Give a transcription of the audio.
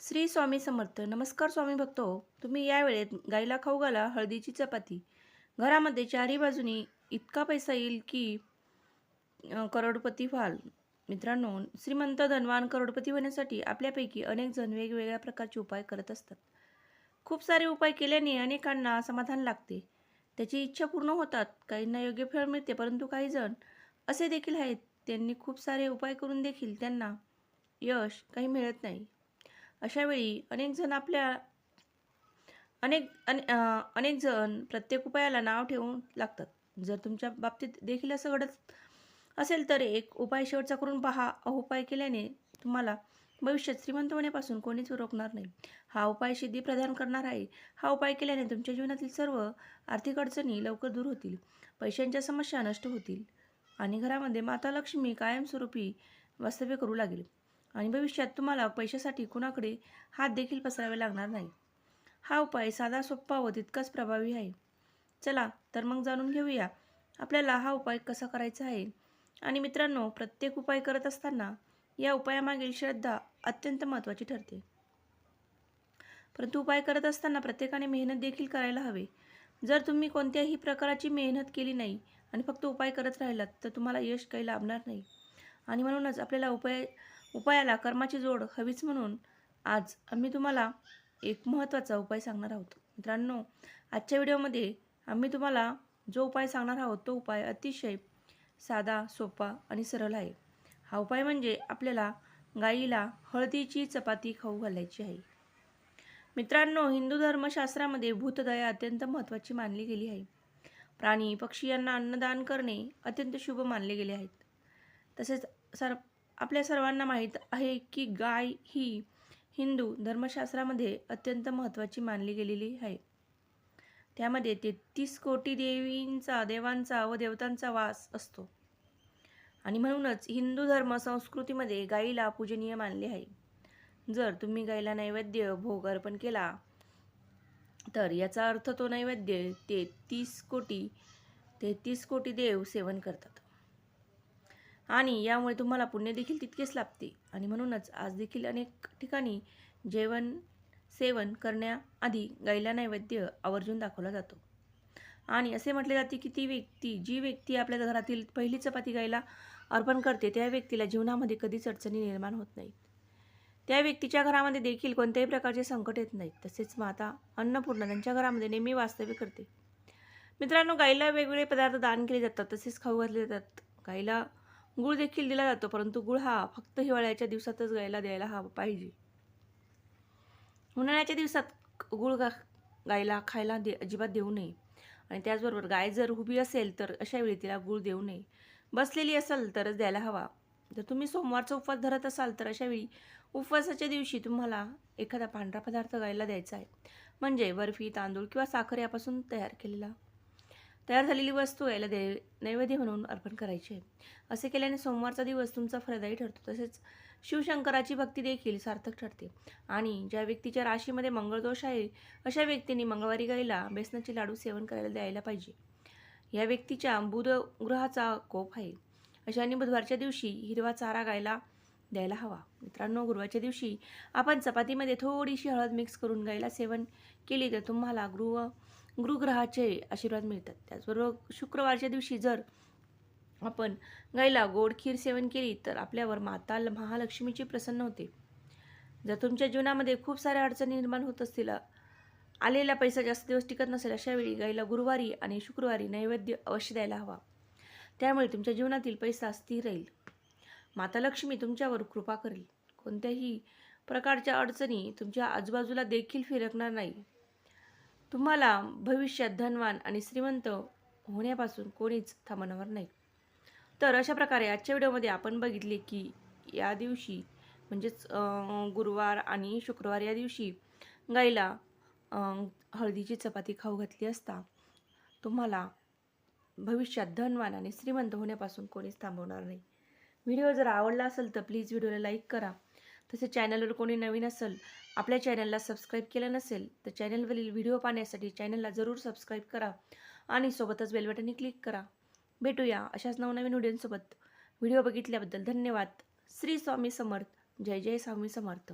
श्री स्वामी समर्थ. नमस्कार स्वामी भक्तो हो. तुम्ही या वेळेत गाईला खाऊ घाला हळदीची चपाती. घरामध्ये चारही बाजूनी इतका पैसा येईल की करोडपती व्हाल. मित्रांनो श्रीमंत धनवान करोडपती होण्यासाठी आपल्यापैकी अनेक जण वेगवेगळ्या प्रकारचे उपाय करत असतात. खूप सारे उपाय केल्याने अनेकांना समाधान लागते. त्याची इच्छा पूर्ण होतात काहींना योग्य फळ मिळते परंतु काही जण असे देखील आहेत त्यांनी खूप सारे उपाय करून देखील त्यांना यश काही मिळत नाही. अशावेळी अनेकजण आपल्या अनेक अने अनेकजण अनेक जण प्रत्येक उपायाला नाव ठेवून लागतात. जर तुमच्या बाबतीत देखील असं घडत असेल तर एक उपाय शेवटचा करून पहा. हा उपाय केल्याने तुम्हाला भविष्यात श्रीमंत होण्यापासून कोणीच रोखणार नाही. हा उपाय सिद्धी प्रदान करणार आहे. हा उपाय केल्याने तुमच्या जीवनातील सर्व आर्थिक अडचणी लवकर दूर होतील. पैशांच्या समस्या नष्ट होतील. आणि घरामध्ये माता लक्ष्मी कायमस्वरूपी वास्तव्य करू लागेल. आणि भविष्यात तुम्हाला पैशासाठी कुणाकडे हात देखील पसरावे लागणार नाही. हा उपाय साधा सोपा व तितकाच प्रभावी आहे. चला तर मग जाणून घेऊया आपल्याला हा उपाय कसा करायचा आहे. आणि मित्रांनो प्रत्येक उपाय करत असताना या उपायामागील श्रद्धा अत्यंत महत्त्वाची ठरते. परंतु उपाय करत असताना प्रत्येकाने मेहनत देखील करायला हवे. जर तुम्ही कोणत्याही प्रकाराची मेहनत केली नाही आणि फक्त उपाय करत राहिलात तर तुम्हाला यश काही लाभणार नाही. आणि म्हणूनच आपल्याला उपाय उपायाला कर्माची जोड हवीच म्हणून आज आम्ही तुम्हाला एक महत्त्वाचा उपाय सांगणार आहोत. मित्रांनो आजच्या व्हिडिओमध्ये आम्ही तुम्हाला जो उपाय सांगणार आहोत तो उपाय अतिशय साधा सोपा आणि सरळ आहे. हा उपाय म्हणजे आपल्याला गाईला हळदीची चपाती खाऊ घालायची आहे. मित्रांनो हिंदू धर्मशास्त्रामध्ये भूतदया अत्यंत महत्त्वाची मानली गेली आहे. प्राणी पक्षी यांना अन्नदान करणे अत्यंत शुभ मानले गेले आहेत. तसेच सर आपल्या सर्वांना माहीत आहे की गाय ही हिंदू धर्मशास्त्रामध्ये अत्यंत महत्त्वाची मानली गेलेली आहे. त्यामध्ये तेहतीस कोटी देवींचा देवांचा व देवतांचा वास असतो. आणि म्हणूनच हिंदू धर्म संस्कृतीमध्ये गाईला पूजनीय मानले आहे. जर तुम्ही गाईला नैवेद्य भोग अर्पण केला तर याचा अर्थ तो नैवेद्य तेहतीस कोटी तेहतीस कोटी देव सेवन करतात. आणि यामुळे तुम्हाला पुण्य देखील तितकेच लाभते. आणि म्हणूनच आज देखील अनेक ठिकाणी जेवण सेवन करण्याआधी गाईला नैवेद्य आवर्जून दाखवला जातो. आणि असे म्हटले जाते की ती व्यक्ती जी व्यक्ती आपल्या घरातील पहिली चपाती गाईला अर्पण करते त्या व्यक्तीला जीवनामध्ये कधीच अडचणी निर्माण होत नाहीत. त्या व्यक्तीच्या घरामध्ये देखील कोणत्याही प्रकारचे संकट येत नाहीत. तसेच माता अन्नपूर्णा त्यांच्या घरामध्ये नेहमी वास्तव्य करते. मित्रांनो गाईला वेगवेगळे पदार्थ दान केले जातात. तसेच खाऊ घातले जातात. गाईला गुळ देखील दिला जातो परंतु गुळ हा फक्त हिवाळ्याच्या दिवसातच गायला द्यायला हवा पाहिजे. उन्हाळ्याच्या दिवसात गुळ गा गायला खायला दे अजिबात देऊ नये. आणि त्याचबरोबर गाय जर उभी असेल तर अशा वेळी तिला गुळ देऊ नये. बसलेली असेल तरच द्यायला हवा. जर तुम्ही सोमवारचा उपवास धरत असाल तर अशा वेळी उपवासाच्या दिवशी तुम्हाला एखादा पांढरा पदार्थ गायला द्यायचा आहे. म्हणजे बर्फी तांदूळ किंवा साखर यापासून तयार केलेला तयार झालेली वस्तू याला दे नैवेद्य म्हणून अर्पण करायची. आहे असे केल्याने सोमवारचा दिवस तुमचा फलदायी ठरतो. तसेच शिवशंकराची भक्ती देखील सार्थक ठरते. आणि ज्या व्यक्तीच्या राशीमध्ये मंगळदोष आहे अशा व्यक्तींनी मंगळवारी गाईला बेसनाचे लाडू सेवन करायला द्यायला पाहिजे. या व्यक्तीच्या बुध ग्रहाचा कोप आहे. अशाने बुधवारच्या दिवशी हिरवा चारा गायला द्यायला हवा. मित्रांनो गुरुवारच्या दिवशी आपण चपातीमध्ये थोडीशी हळद मिक्स करून गायला सेवन केली तर तुम्हाला गृह गुरुग्रहाचे आशीर्वाद मिळतात. त्याचबरोबर शुक्रवारच्या दिवशी जर आपण गाईला गोड खीर सेवन केली तर आपल्यावर माता महालक्ष्मीची प्रसन्न होते. जर तुमच्या जीवनामध्ये खूप साऱ्या अडचणी निर्माण होत असतील आलेला पैसा जास्त दिवस टिकत नसेल अशा वेळी गाईला गुरुवारी आणि शुक्रवारी नैवेद्य अवश्य द्यायला हवा. त्यामुळे तुमच्या जीवनातील पैसा स्थिर राहील. माता लक्ष्मी तुमच्यावर कृपा करेल. कोणत्याही प्रकारच्या अडचणी तुमच्या आजूबाजूला देखील फिरकणार नाही. तुम्हाला भविष्यात धनवान आणि श्रीमंत होण्यापासून कोणीच थांबवणार नाही. तर अशा प्रकारे आजच्या व्हिडिओमध्ये आपण बघितले की या दिवशी म्हणजेच गुरुवार आणि शुक्रवार या दिवशी गाईला हळदीची चपाती खाऊ घातली असता तुम्हाला भविष्यात धनवान आणि श्रीमंत होण्यापासून कोणीच थांबवणार नाही. व्हिडिओ जर आवडला असेल तर प्लीज व्हिडिओला लाईक करा. तसेच चॅनलवर कोणी नवीन असेल आपल्या चॅनलला सबस्क्राईब केलं नसेल तर चॅनलवरील व्हिडिओ पाहण्यासाठी चॅनलला जरूर सबस्क्राईब करा आणि सोबतच बेल क्लिक करा. भेटूया अशाच नवनवीन व्हिडिओंसोबत व्हिडिओ बघितल्याबद्दल धन्यवाद. श्री स्वामी समर्थ. जय जय स्वामी समर्थ.